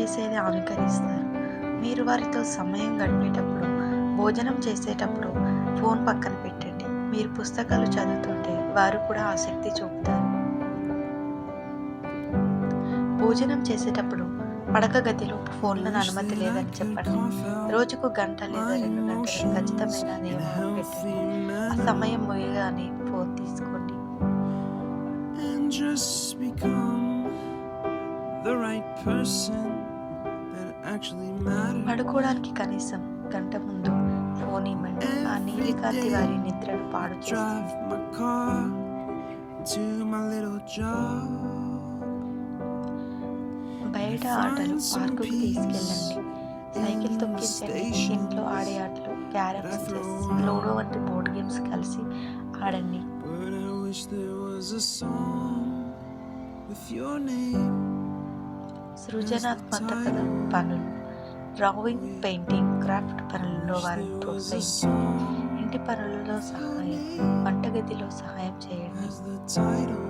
చేసేది ఆలంకరిస్తారు మీరు వారితో సమయం గడిపేటప్పుడు భోజనం చేసేటప్పుడు ఫోన్ పక్కన పెట్టండి. మీరు పుస్తకాలు చదువుతుంటే వారు కూడా ఆసక్తి చూపుతారు. భోజనం చేసేటప్పుడు పడక గదిలో ఫోన్లను అనుమతి లేదని చెప్పండి రోజుకు గంట లేదా రెండు గంటలు ఖచ్చితమైన పెట్టండి. ఆ సమయం ముగియగానే ఫోన్ తీసుకోండి. Just become the right person. పడుకోవడానికి కనీసం గంట ముందు ఫోన్ ఇవ్వండి. ఆ నీలికాంతి వారి నిద్రను పాడు. బయట ఆటలు పార్కుకు తీసుకెళ్ళండి. సైకిల్ తొక్కించండి ఇంట్లో ఆడే ఆటలు క్యారమ్స్ చెస్ లూడో వంటి బోర్డు గేమ్స్ కలిసి ఆడండి. With your name. సృజనాత్మక పనులు. డ్రాయింగ్ పెయింటింగ్ క్రాఫ్ట్ పనులలో వారిని ప్రోత్సహించండి. ఇంటి పనులలో సహాయం వంటగదిలో సహాయం చేయండి.